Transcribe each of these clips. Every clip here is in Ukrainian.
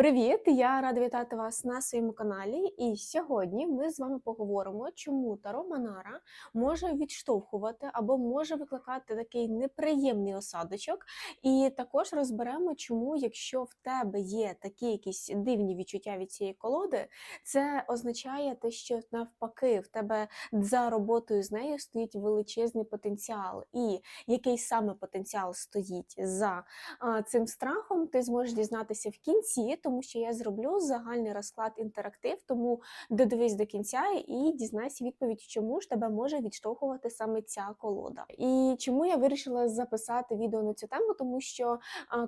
Привіт! Я рада вітати вас на своєму каналі. І сьогодні ми з вами поговоримо, чому Таро Манара може відштовхувати або може викликати такий неприємний осадочок. І також розберемо, чому, якщо в тебе є такі якісь дивні відчуття від цієї колоди, це означає те, що навпаки в тебе за роботою з нею стоїть величезний потенціал. І який саме потенціал стоїть за цим страхом, ти зможеш дізнатися в кінці, тому що я зроблю загальний розклад інтерактив, тому додивись до кінця і дізнайся відповідь, чому ж тебе може відштовхувати саме ця колода. І чому я вирішила записати відео на цю тему, тому що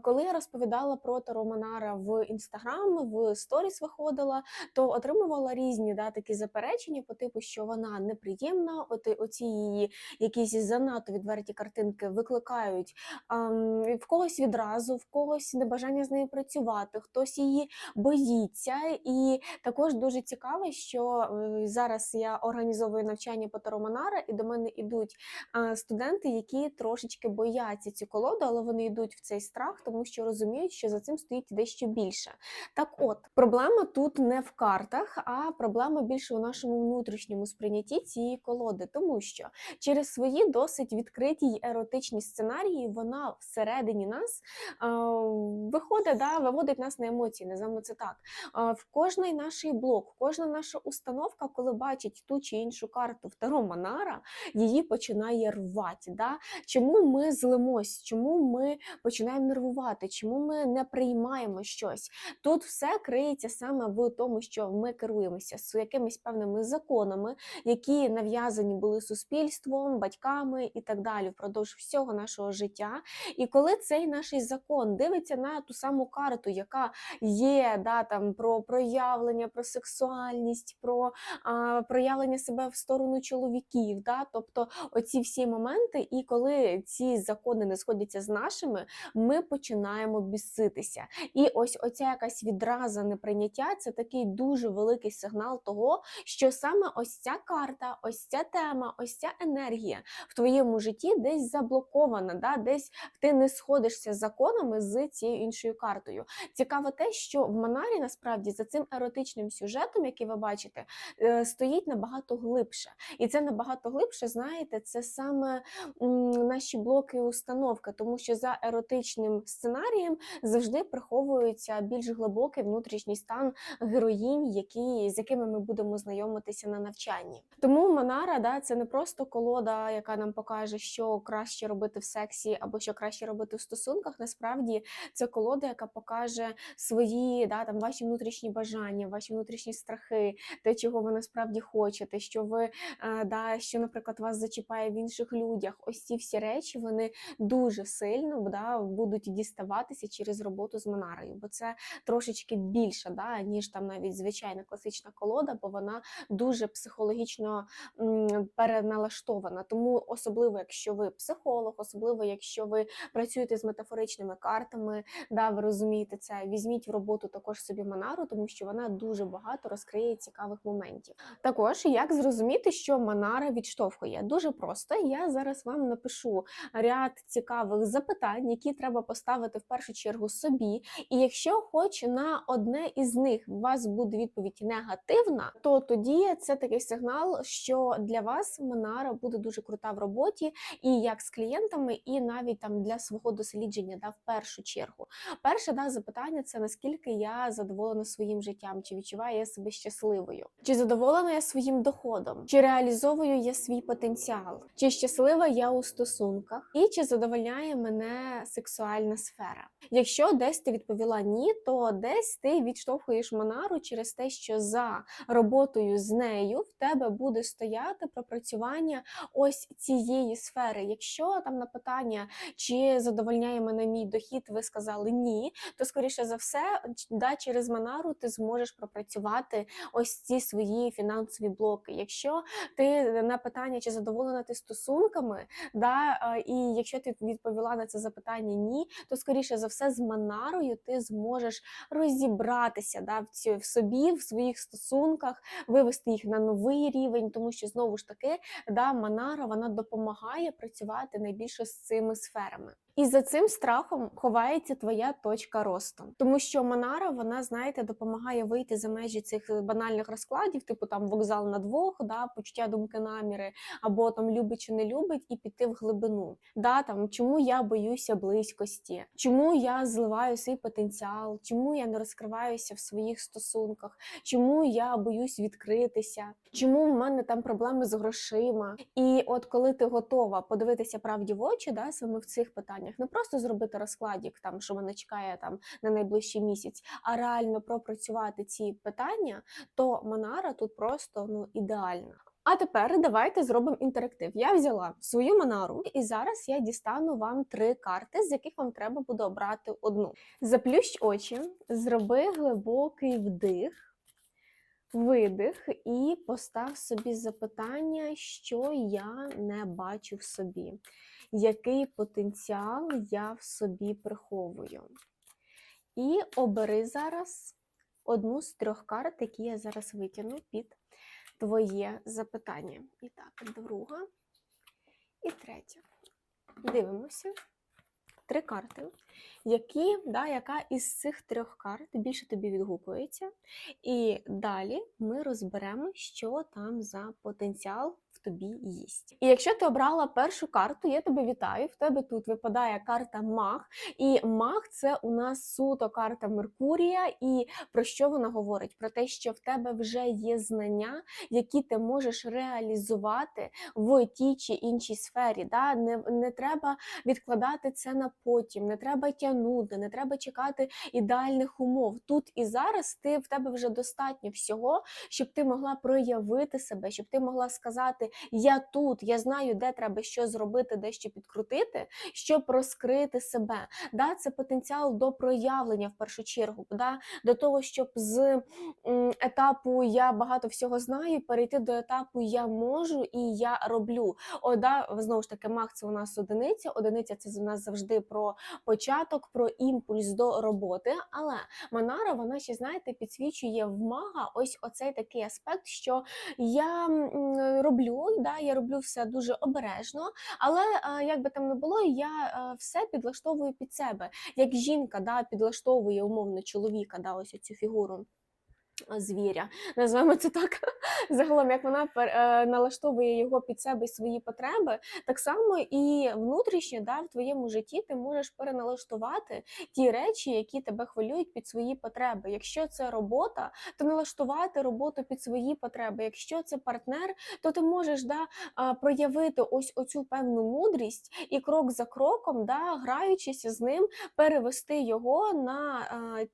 коли я розповідала про Таро Манара в інстаграм, в сторіс виходила, то отримувала різні да, такі заперечення по типу, що вона неприємна, от оці її якісь занадто відверті картинки викликають ам, в когось відразу, в когось небажання з нею працювати, хтось її боїться. І також дуже цікаво, що е, зараз я організовую навчання по Таро і до мене йдуть студенти, які трошечки бояться цю колоду, але вони йдуть в цей страх, тому що розуміють, що за цим стоїть дещо більше. Так от, проблема тут не в картах, а проблема більше у нашому внутрішньому сприйнятті цієї колоди, тому що через свої досить відкриті й еротичні сценарії вона всередині нас а, виходить, да, виводить нас на емоції, називаємо це так. В кожний наш блок, кожна наша установка, коли бачить ту чи іншу карту в Таро Манара, її починає рвати. Да? Чому ми злимось? Чому ми починаємо нервувати? Чому ми не приймаємо щось? Тут все криється саме в тому, що ми керуємося з якимись певними законами, які нав'язані були суспільством, батьками і так далі впродовж всього нашого життя. І коли цей наш закон дивиться на ту саму карту, яка є да, там, про проявлення, про сексуальність, про а, проявлення себе в сторону чоловіків, да, тобто оці всі моменти, і коли ці закони не сходяться з нашими, ми починаємо біситися. І ось оця якась відраза неприйняття це такий дуже великий сигнал того, що саме ось ця карта, ось ця тема, ось ця енергія в твоєму житті десь заблокована, да, десь ти не сходишся з законами з цією іншою картою. Цікаво те, що в Манарі насправді за цим еротичним сюжетом, який ви бачите, е, стоїть набагато глибше. І це набагато глибше, знаєте, це саме наші блоки і установки, тому що за еротичним сценарієм завжди приховується більш глибокий внутрішній стан героїнь, які, з якими ми будемо знайомитися на навчанні. Тому Манара да, це не просто колода, яка нам покаже, що краще робити в сексі або що краще робити в стосунках. Насправді це колода, яка покаже свої да, там, ваші внутрішні бажання, ваші внутрішні страхи, те, чого ви насправді хочете, що ви е, да, що, наприклад, вас зачіпає в інших людях. Ось ці всі речі вони дуже сильно да, будуть діставатися через роботу з Монарою, бо це трошечки більше, да, ніж там навіть звичайна класична колода, бо вона дуже психологічно переналаштована. Тому особливо, якщо ви психолог, особливо якщо ви працюєте з метафоричними картами, да, ви розумієте це, візьміть роботу також собі Монару, тому що вона дуже багато розкриє цікавих моментів. Також як зрозуміти, що Монара відштовхує? Дуже просто. Я зараз вам напишу ряд цікавих запитань, які треба поставити в першу чергу собі. І якщо хоч на одне із них у вас буде відповідь негативна, то тоді це такий сигнал, що для вас Монара буде дуже крута в роботі, і як з клієнтами, і навіть там для свого дослідження, да, в першу чергу. Перше да, запитання це наскільки я задоволена своїм життям, чи відчуваю я себе щасливою, чи задоволена я своїм доходом, чи реалізовую я свій потенціал, чи щаслива я у стосунках, і чи задовольняє мене сексуальна сфера. Якщо десь ти відповіла ні, то десь ти відштовхуєш Монару через те, що за роботою з нею в тебе буде стояти пропрацювання ось цієї сфери. Якщо там на питання, чи задовольняє мене мій дохід, ви сказали ні, то скоріше за все, да, через Монару ти зможеш пропрацювати ось ці свої фінансові блоки. Якщо ти на питання, чи задоволена ти стосунками, да, е, і якщо ти відповіла на це запитання ні, то скоріше за все з Монарою ти зможеш розібратися да, в, цю, в собі, в своїх стосунках, вивести їх на новий рівень, тому що знову ж таки да, Монара вона допомагає працювати найбільше з цими сферами. І за цим страхом ховається твоя точка росту, тому що Монара, вона знаєте, допомагає вийти за межі цих е, банальних розкладів, типу там вокзал на двох, да, почуття думки наміри, або там любить чи не любить, і піти в глибину. Да, там чому я боюся близькості, чому я зливаю свій потенціал, чому я не розкриваюся в своїх стосунках, чому я боюсь відкритися, чому в мене там проблеми з грошима. І от коли ти готова подивитися правді в очі, да, саме в цих питаннях, не просто зробити розкладік, там що мене чекає там на найближчий місяць, а реально пропрацювати ці питання, то Монара тут просто ну ідеальна. А тепер давайте зробимо інтерактив. Я взяла свою монару, і зараз я дістану вам три карти, з яких вам треба буде обрати одну. Заплющ очі, зроби глибокий вдих, видих і постав собі запитання, що я не бачу в собі, який потенціал я в собі приховую. І обери зараз одну з трьох карт, які я зараз витягну під твоє запитання. І так, друга і третя. Дивимося. Три карти, які, да, яка із цих трьох карт більше тобі відгукується. І далі ми розберемо, що там за потенціал тобі їсть. І якщо ти обрала першу карту, я тебе вітаю. В тебе тут випадає карта Маг. І Маг це у нас суто карта Меркурія. І про що вона говорить? Про те, що в тебе вже є знання, які ти можеш реалізувати в тій чи іншій сфері. Да? Не, не треба відкладати це на потім, не треба тягнути, не треба чекати ідеальних умов. Тут і зараз ти в тебе вже достатньо всього, щоб ти могла проявити себе, щоб ти могла сказати: Я тут, я знаю, де треба що зробити, де що підкрутити, щоб розкрити себе. Да? Це потенціал до проявлення в першу чергу, да? до того, щоб з етапу я багато всього знаю, перейти до етапу я можу і я роблю. О, да, знову ж таки, мах це у нас одиниця. Одиниця це у нас завжди про початок, про імпульс до роботи. Але Манара, вона ще, знаєте, підсвічує в мага ось оцей такий аспект, що я м, роблю, да, я роблю все дуже обережно, але е, як би там не було, я е, все підлаштовую під себе. Як жінка да, підлаштовує умовно чоловіка, да, ось цю фігуру. Звіря, називаємо це так. Загалом, як вона е, налаштовує його під себе і свої потреби, так само і внутрішньо да, в твоєму житті ти можеш переналаштувати ті речі, які тебе хвилюють під свої потреби. Якщо це робота, то налаштувати роботу під свої потреби. Якщо це партнер, то ти можеш да, проявити ось оцю певну мудрість і крок за кроком, да, граючись з ним, перевести його на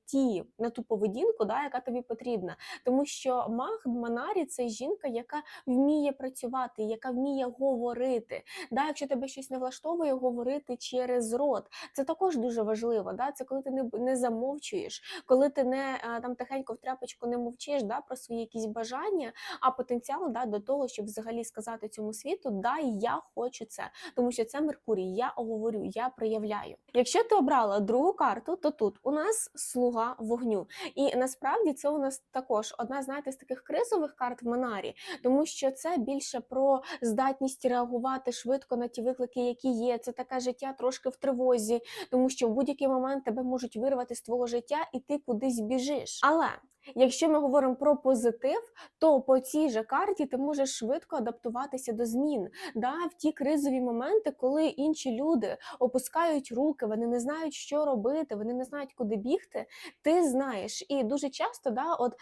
ті, на ту поведінку, да, яка тобі потрібна. Тому що маг Манарі це жінка, яка вміє працювати, яка вміє говорити. Да, якщо тебе щось не влаштовує, говорити через рот. Це також дуже важливо. Да? Це коли ти не, не замовчуєш, коли ти не там тихенько в тряпочку не мовчиш да, про свої якісь бажання, а потенціал да, до того, щоб взагалі сказати цьому світу, да, я хочу це, тому що це Меркурій, я говорю, я проявляю. Якщо ти обрала другу карту, то тут у нас слуга вогню. І насправді це у нас також одна знаєте, з таких кризових карт в Монарі, тому що це більше про здатність реагувати швидко на ті виклики, які є. Це таке життя трошки в тривозі, тому що в будь-який момент тебе можуть вирвати з твого життя і ти кудись біжиш. Але Якщо ми говоримо про позитив, то по цій же карті ти можеш швидко адаптуватися до змін. Да, в ті кризові моменти, коли інші люди опускають руки, вони не знають, що робити, вони не знають, куди бігти. Ти знаєш, і дуже часто, да, от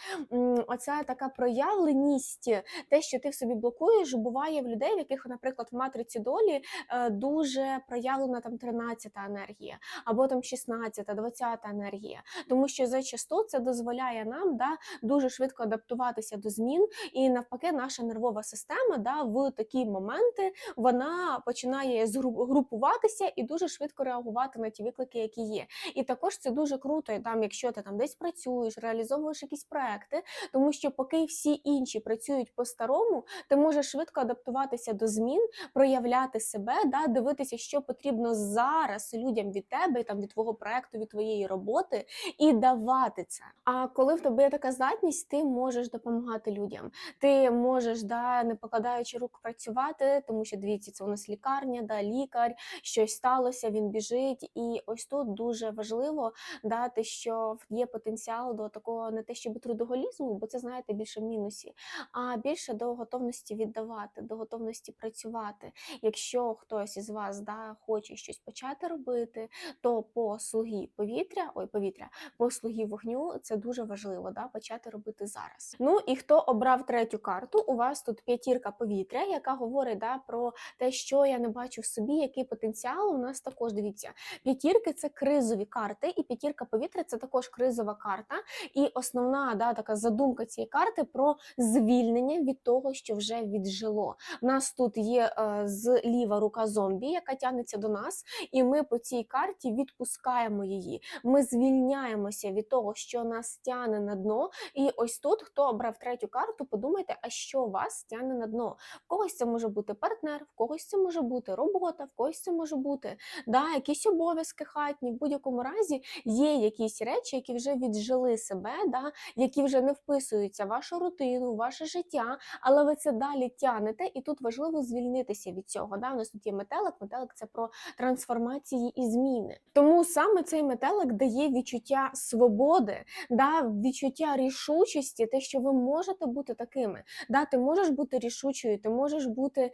оця така проявленість, те, що ти в собі блокуєш, буває в людей, в яких, наприклад, в матриці долі е, дуже проявлена там 13-та енергія, або там 16-та, 20-та енергія, тому що зачасту це дозволяє нам да, дуже швидко адаптуватися до змін, і навпаки, наша нервова система да, в такі моменти вона починає згру- групуватися і дуже швидко реагувати на ті виклики, які є. І також це дуже круто, там, якщо ти там десь працюєш, реалізовуєш якісь проекти, тому що поки всі інші працюють по-старому, ти можеш швидко адаптуватися до змін, проявляти себе, да, дивитися, що потрібно зараз людям від тебе, там від твого проекту, від твоєї роботи, і давати це. А коли в тебе є така здатність, ти можеш допомагати людям. Ти можеш, да, не покладаючи рук, працювати, тому що дивіться, це у нас лікарня, да, лікар, щось сталося, він біжить. І ось тут дуже важливо дати, що є потенціал до такого не те, щоб трудоголізму, бо це знаєте більше в мінусі, а більше до готовності віддавати, до готовності працювати. Якщо хтось із вас да, хоче щось почати робити, то по слугі повітря, ой, повітря, по слугі вогню це дуже важливо да, почати робити зараз. Ну і хто обрав третю карту? У вас тут п'ятірка повітря, яка говорить да, про те, що я не бачу в собі, який потенціал. У нас також дивіться. П'ятірки це кризові карти, і п'ятірка повітря це також кризова карта. І основна да, така задумка цієї карти про звільнення від того, що вже віджило. У нас тут є е, зліва рука зомбі, яка тягнеться до нас, і ми по цій карті відпускаємо її. Ми звільняємося від того, що нас тягне на дно. І ось тут, хто обрав третю карту, подумайте, а що вас тягне на дно. В когось це може бути партнер, в когось це може бути робота, в когось це може бути да, якісь обов'язки хатні. В будь-якому разі є якісь речі, які вже віджили себе, да, які вже не вписуються в вашу рутину, в ваше життя, але ви це далі тягнете, і тут важливо звільнитися від цього. Да? У нас тут є метелик, метелик це про трансформації і зміни. Тому саме цей метелик дає відчуття свободи, да, відчуття рішучості, те, що ви можете бути такими. Да, ти можеш бути рішучою, ти можеш бути е,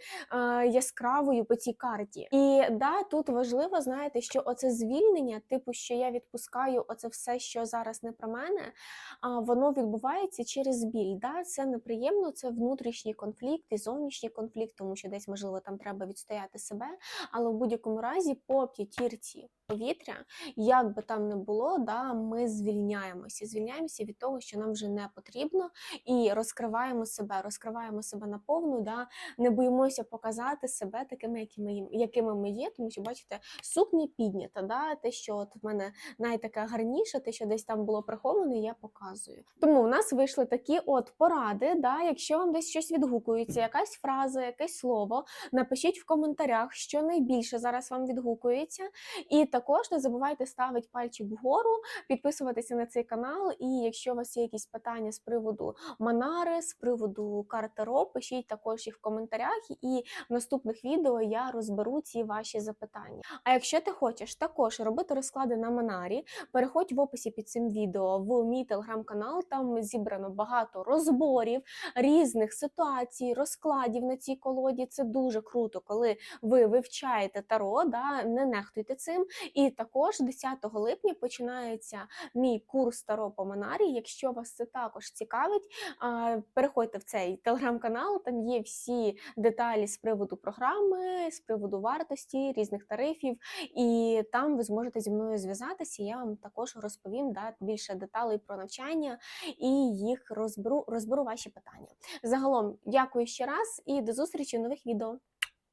яскравою по цій карті. І да, тут важливо, знаєте, що оце звільнення, типу, що я відпускаю оце все, що зараз не про мене, а воно відбувається через біль. Да? Це неприємно, це внутрішній конфлікт і зовнішній конфлікт, тому що десь, можливо, там треба відстояти себе. Але в будь-якому разі, по п'ятірці повітря, як би там не було, да, ми звільняємося. Звільняємося від того, що нам вже не потрібно, і розкриваємо себе, розкриваємо себе наповну, да, не боїмося показати себе такими, якими, якими ми є, тому що, бачите, сукня піднята, да, те, що от в мене найтаке гарніше, те, що десь там було приховане, я показую. Тому в нас вийшли такі от поради. Да, якщо вам десь щось відгукується, якась фраза, якесь слово, напишіть в коментарях, що найбільше зараз вам відгукується. І також не забувайте ставити пальчик вгору, підписуватися на цей канал. І якщо у вас є якісь питання з приводу Манари, з приводу карти Ро, пишіть також їх в коментарях, і в наступних відео я розберу ці ваші запитання. А якщо ти хочеш також робити розклади на Манарі, переходь в описі під цим відео в мій телеграм-канал. Там зібрано багато розборів, різних ситуацій, розкладів на цій колоді. Це дуже круто, коли ви вивчаєте таро, да, не нехтуйте цим. І також 10 липня починається мій курс таро по Манарі. Якщо вас це також цікавить, переходьте в цей телеграм-канал. Там є всі деталі з приводу програми, з приводу вартості, різних тарифів, і там ви зможете зі мною зв'язатися. Я вам також розповім да, більше деталей про навчання і їх розберу, розберу ваші питання. Загалом, дякую ще раз і до зустрічі в нових відео.